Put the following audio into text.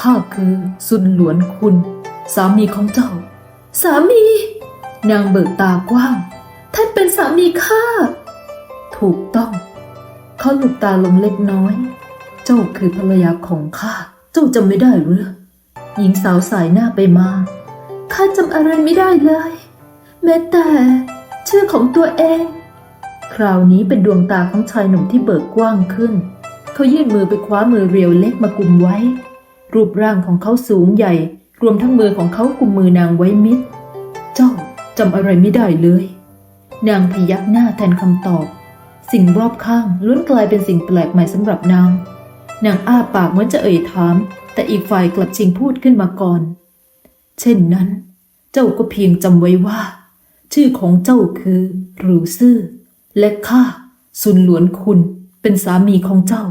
ข้าคือซุนหลวนคุณ สามีของเจ้า สามี นางเบิกตากว้าง ท่านเป็นสามีข้า ถูกต้อง เขาหลุบตาลงเล็กน้อย เจ้าคือภรรยาของข้า เจ้าจำไม่ได้หรือหญิงสาวสายหน้าไปมา ข้าจำอะไรไม่ได้เลย แม้แต่ ชื่อของตัวเอง คราวนี้เป็นดวงตาของชายหนุ่มที่เบิกกว้างขึ้น เขายื่นมือไปคว้ามือเรียวเล็กมากุมไว้ รูปร่างของเขาสูงใหญ่ รวมทั้งมือของเขากุมมือนางไว้มิด เจ้าจำอะไรไม่ได้เลย นางพยักหน้าแทนคำตอบ สิ่งรอบข้างล้วนกลายเป็นสิ่งแปลกใหม่สำหรับนาง นางอ้าปากเหมือนจะเอ่ยถาม แต่อีกฝ่ายกลับชิงพูดขึ้นมาก่อน เช่นนั้น เจ้าก็เพียงจำไว้ว่า ชื่อของเจ้าคือหรูซื่อและข้าซุนหลวนคุณเป็นสามีของเจ้า